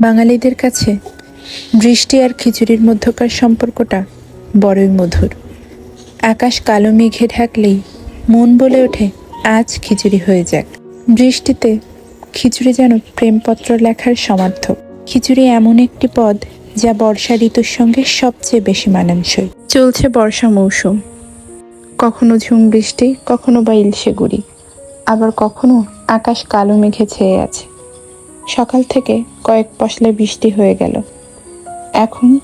বাঙালিদের কাছে বৃষ্টি আর খিচুড়ির মধ্যকার সম্পর্কটা বড়ই মধুর। আকাশ কালো মেঘে ঢাকলেই মন বলে ওঠে, আজ খিচুড়ি হয়ে যাক। বৃষ্টিতে খিচুড়ি যেন প্রেমপত্র লেখার সমার্থক। খিচুড়ি এমন একটি পদ যা বর্ষা ঋতুর সঙ্গে সবচেয়ে বেশি মানানসই। চলছে বর্ষা মৌসুম। কখনো ঝুম বৃষ্টি, কখনো বা ইলশে গুড়ি। আবার কখনো আকাশ কালো মেঘে ছেয়ে আছে। সকাল থেকে কয়েক পশলা বৃষ্টি হয়ে গেল। এখন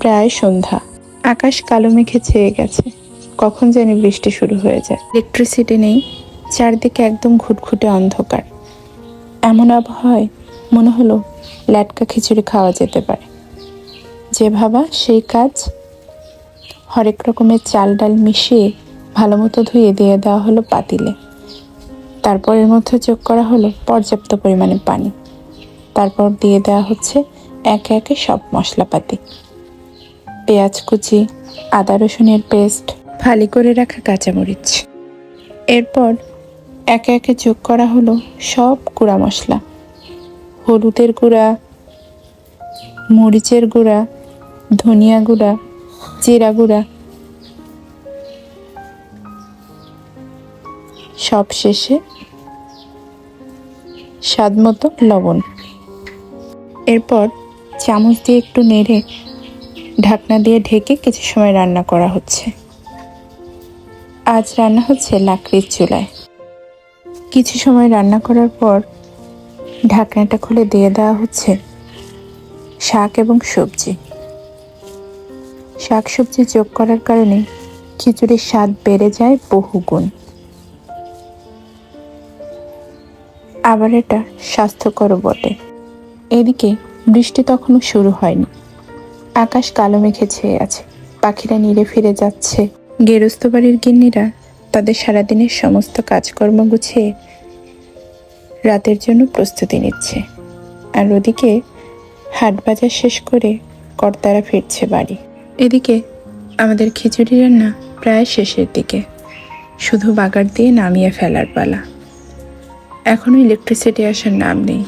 প্রায় সন্ধ্যা। আকাশ কালো মেঘে ছেয়ে গেছে। কখন জানি বৃষ্টি শুরু হয়ে যায়। ইলেকট্রিসিটি নেই। চারদিকে একদম ঘুটঘুটে অন্ধকার। এমন আবহাওয়ায় মনে হলো ল্যাটকা খিচুড়ি খাওয়া যেতে পারে। যে ভাবা সেই কাজ হরেক রকমের চাল ডাল মিশিয়ে ভালো মতো ধুয়ে দিয়ে দেওয়া হলো পাতিলে। তারপর এর মধ্যে যোগ করা হলো পর্যাপ্ত পরিমাণে পানি। তারপর দিয়ে দেওয়া হচ্ছে একে একে সব মশলাপাতি। পেঁয়াজ কুচি, আদা রসুনের পেস্ট, ফালি করে রাখা কাঁচামরিচ। এরপর একে একে যোগ করা হলো সব গুঁড়া মশলা। হলুদের গুঁড়া, মরিচের গুঁড়া, ধনিয়া গুঁড়া, জিরা গুঁড়া সব শেষে স্বাদ মতো লবণ। এরপর চামচ দিয়ে একটু নেড়ে ঢাকনা দিয়ে ঢেকে কিছু সময় রান্না করা হচ্ছে। আজ রান্না হচ্ছে লাকড়ির চুলায়। কিছু সময় রান্না করার পর ঢাকনাটা খুলে দিয়ে দেওয়া হচ্ছে শাক এবং সবজি। শাক সবজি যোগ করার কারণে খিচুড়ির স্বাদ বেড়ে যায় বহুগুণ। আবার এটা স্বাস্থ্যকরও বটে। এদিকে বৃষ্টি তখনও শুরু হয়নি। আকাশ কালো মেঘে ছেয়ে আছে। পাখিরা নিড়ে ফিরে যাচ্ছে। গেরস্ত বাড়ির গিন্নিরা তাদের সারাদিনের সমস্ত কাজকর্ম গুছিয়ে রাতের জন্য প্রস্তুতি নিচ্ছে। আর ওদিকে হাট বাজার শেষ করে কর্তারা ফিরছে বাড়ি। এদিকে আমাদের খিচুড়ি রান্না প্রায় শেষের দিকে। শুধু বাগার দিয়ে নামিয়ে ফেলার পালা। এখনও ইলেকট্রিসিটি আসার নাম নেই।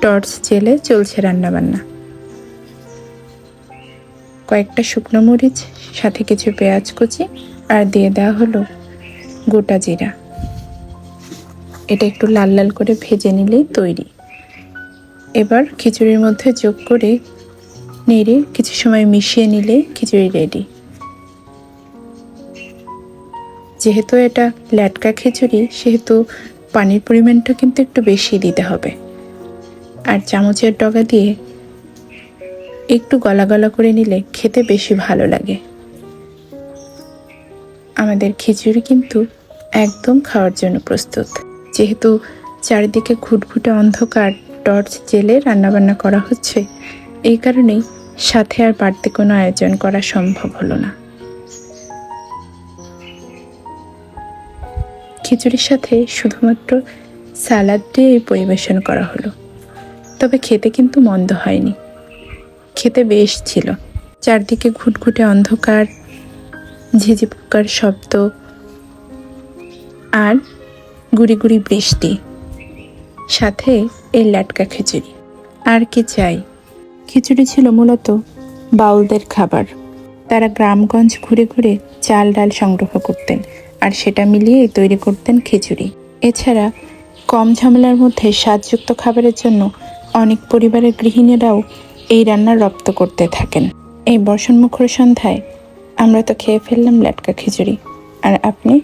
টর্চ জেলে চলছে রান্নাবান্না। কয়েকটা শুকনো মরিচ, সাথে কিছু পেঁয়াজ কুচি আর দিয়ে দেওয়া হলো গোটা জিরা। এটা একটু লাল লাল করে ভেজে নিলেই তৈরি। এবার খিচুড়ির মধ্যে যোগ করে নেড়ে কিছু সময় মিশিয়ে নিলে খিচুড়ি রেডি যেহেতু এটা ল্যাটকা খিচুড়ি, সেহেতু পানির পরিমাণটা কিন্তু একটু বেশি দিতে হবে। আর চামচের ডগা দিয়ে একটু গলা গলা করে নিলে খেতে বেশি ভালো লাগে। আমাদের খিচুড়ি কিন্তু একদম খাওয়ার জন্য প্রস্তুত। যেহেতু চারিদিকে ঘুটঘুটে অন্ধকার, টর্চ জেলে রান্নাবান্না করা হচ্ছে, এই কারণেই সাথে আর বাড়তি কোনো আয়োজন করা সম্ভব হলো না। খিচুড়ির সাথে শুধুমাত্র সালাদ দিয়ে পরিবেশন করা হলো। তবে খেতে কিন্তু মন্দ হয়নি। খেতে বেশ ছিল। চারদিকে ঘুটঘুটে অন্ধকার, ঝিঝি পোকার শব্দ আর গুড়ি গুড়ি বৃষ্টি। সাথে এই লাটকা খিচুড়ি। আর কি চাই? খিচুড়ি ছিল মূলত বাউলদের খাবার। তারা গ্রামগঞ্জ ঘুরে ঘুরে চাল ডাল সংগ্রহ করতেন। আর সেটা মিলিয়ে তৈরি করতেন খিচুড়ি। এছাড়া কম ঝামেলার মধ্যে স্বাদযুক্ত খাবারের জন্য অনেক পরিবারের গৃহিণীরাও এই রান্না রপ্ত করতে থাকেন। এই বর্ষণমুখর সন্ধ্যায় আমরা তো খেয়ে ফেললাম লাটকা খিচুড়ি। আর আপনি?